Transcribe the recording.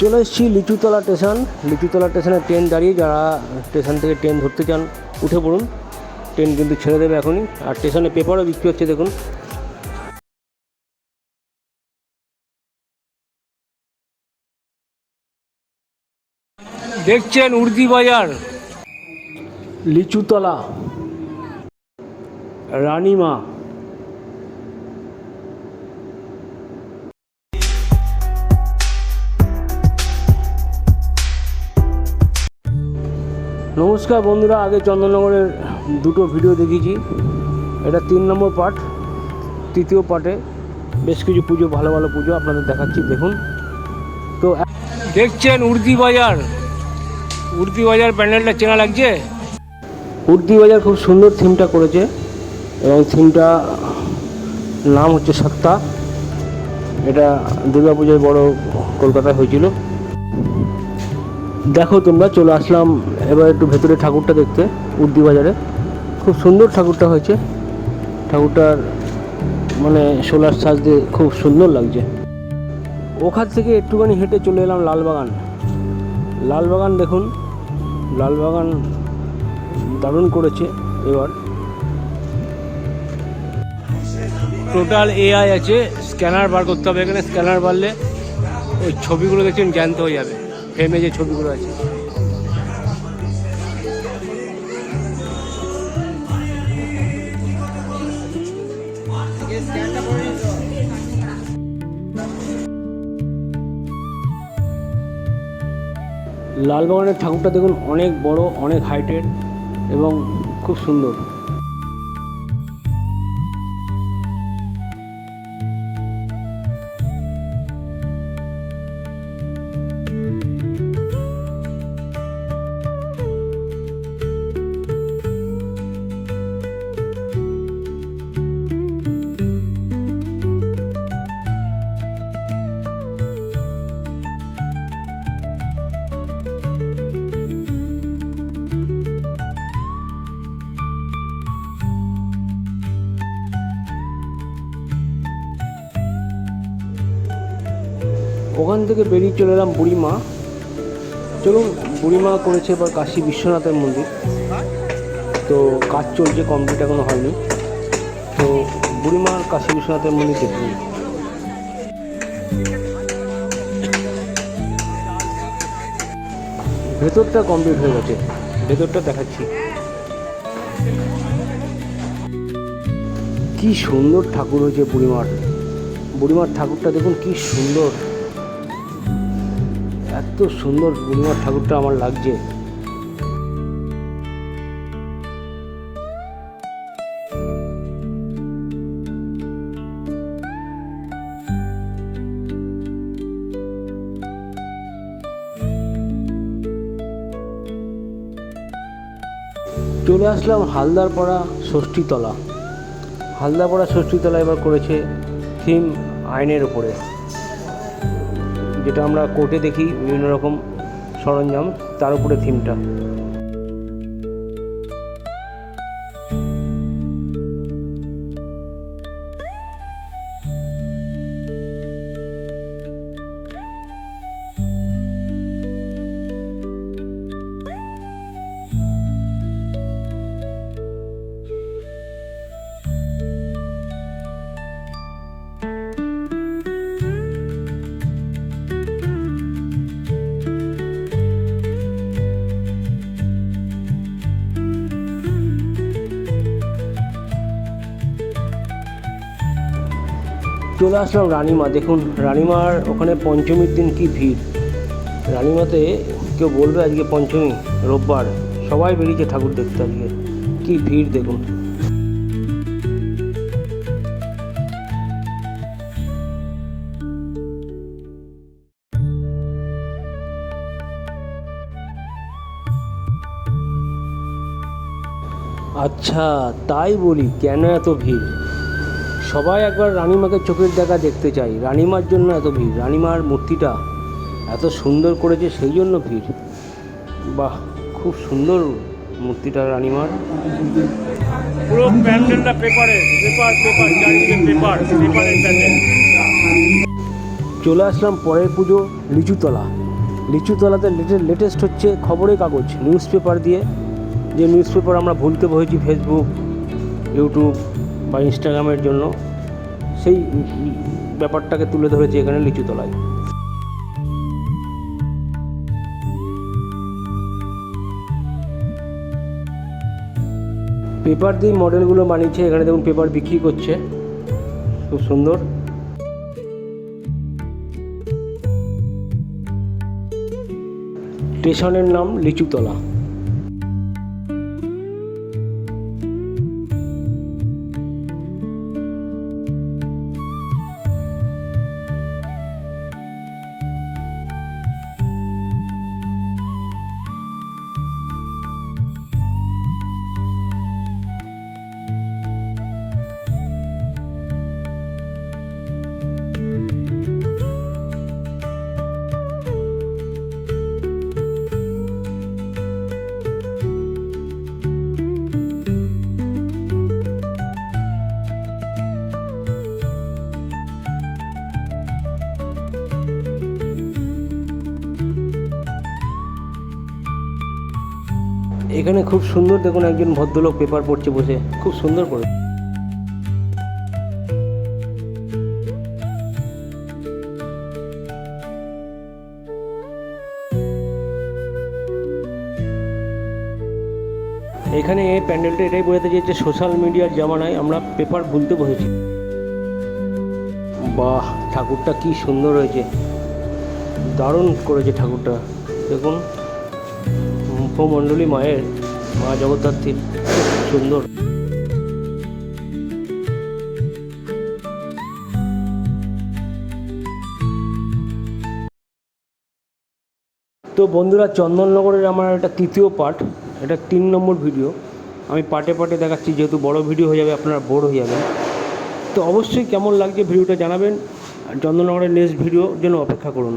চলে এসেছি লিচুতলা স্টেশন। লিচুতলা স্টেশনে ট্রেন দাঁড়িয়ে যারা স্টেশন থেকে ট্রেন ধরতে চান, উঠে পড়ুন। ট্রেন কিন্তু ছেড়ে দেবে এখনই। আর স্টেশনে পেপারও বিক্রি হচ্ছে, দেখুন। দেখছেন উর্দি বাজার। লিচুতলা। রানীমা। নমস্কার বন্ধুরা, আগে চন্দননগরের দুটো ভিডিও দেখিয়েছি এটা তিন নম্বর পার্ট তৃতীয় পার্টে বেশ কিছু পুজো, ভালো ভালো পুজো আপনাদের দেখাচ্ছি, দেখুন। তো দেখছেন উর্দি বাজার? উর্দি বাজার প্যান্ডেলটা চেনা লাগছে? উর্দি বাজার খুব সুন্দর থিমটা করেছে, এবং থিমটা নাম হচ্ছে সত্তা এটা দুর্গাপুজোয় বড় কলকাতায় হয়েছিল। দেখো তোমরা, চলে আসলাম এবার একটু ভেতরে ঠাকুরটা দেখতে উর্দি বাজারে। খুব সুন্দর ঠাকুরটা হয়েছে। ঠাকুরটার মানে সোলার সাজ দিয়ে খুব সুন্দর লাগছে। ওখান থেকে একটুখানি হেঁটে চলে এলাম লালবাগান। লালবাগান দেখুন, লালবাগান দারুণ করেছে এবার। টোটাল এআই আছে স্ক্যানার বার করতে হবে। এখানে স্ক্যানার বাড়লে ওই ছবিগুলো দেখছেন জ্যান্ত হয়ে যাবে। ফ্রেমে যে ছবিগুলো আছে। লালবাগানের ঠাকুরটা দেখুন অনেক বড় অনেক হাইটের এবং খুব সুন্দর। ওখান থেকে বেরিয়ে চলে এলাম বুড়িমা। চলুন, বুড়িমা করেছে এবার কাশী বিশ্বনাথের মন্দির। তো কাজ চলছে কমপ্লিট এখনও হয়নি। তো বুড়িমার কাশী বিশ্বনাথের মন্দির দেখুন। ভেতরটা কমপ্লিট হয়ে গেছে। ভেতরটা দেখাচ্ছি। কি সুন্দর ঠাকুর হয়েছে বুড়িমার। বুড়িমার ঠাকুরটা দেখুন, কি সুন্দর। এত সুন্দর বুড়িমার ঠাকুরটা আমার লাগছে। চলে আসলাম হালদারপাড়া ষষ্ঠীতলা। হালদারপাড়া ষষ্ঠীতলা এবার করেছে থিম আইনের উপরে। যেটা আমরা কোর্টে দেখি বিভিন্ন রকম সরঞ্জাম তার উপরে থিমটা চলে আসলাম রানিমা। দেখুন, রানিমার ওখানে পঞ্চমীর দিন কি ভিড়। রানিমাতে কেউ বলবে আজকে পঞ্চমী, রোববার। সবাই বেরিয়েছে ঠাকুর দেখতে আজকে। কি ভিড় দেখুন। আচ্ছা তাই বলি, কেন এত ভিড়? সবাই একবার রানীমাকে চোখের দেখা দেখতে চাই। রানীমার জন্য এত ভিড় রানীমার মূর্তিটা এত সুন্দর করেছে সেই জন্য ভিড়। বাহ খুব সুন্দর মূর্তিটা রানীমার। পুরো প্যান্ডেলটা পেপারে পেপার পেপার চারিদিকে পেপার পেপারের প্যান্ডেল। চলে আসলাম পরের পুজো লিচুতলা। লিচুতলাতে লেটেস্ট হচ্ছে খবরের কাগজ নিউজ পেপার দিয়ে। যে নিউজ পেপার আমরা ভুলতে বসেছি ফেসবুক ইউটিউব বা ইনস্টাগ্রামের জন্য সেই ব্যাপারটাকে তুলে ধরেছে এখানে লিচুতলায়। পেপার দিয়ে মডেলগুলো বানিয়েছে, এখানে দেখুন পেপার বিক্রি করছে। খুব সুন্দর। স্টেশনের নাম লিচুতলা। এখানে খুব সুন্দর দেখুন একজন ভদ্রলোক পেপার পড়ছে বসে, খুব সুন্দর করে। এখানে এই প্যান্ডেলটা এটাই বোঝাতে চেয়েছে, সোশ্যাল মিডিয়ার জামানায় আমরা পেপার ভুলতে বসেছি। বাহ, ঠাকুরটা কি সুন্দর হয়েছে। দারুণ করেছে ঠাকুরটা, দেখুন। মুখমণ্ডলী মায়ের মা জগদ্ধাত্রীর সুন্দর। তো বন্ধুরা, চন্দননগরের আমার এটা তৃতীয় পার্ট, এটা তিন নম্বর ভিডিও। আমি পার্টে পার্টে দেখাচ্ছি, যেহেতু বড় ভিডিও হয়ে যাবে, আপনারা বোর হয়ে যাবেন। তো অবশ্যই কেমন লাগছে ভিডিওটা জানাবেন চন্দননগরের নেক্সট ভিডিও যেন অপেক্ষা করুন।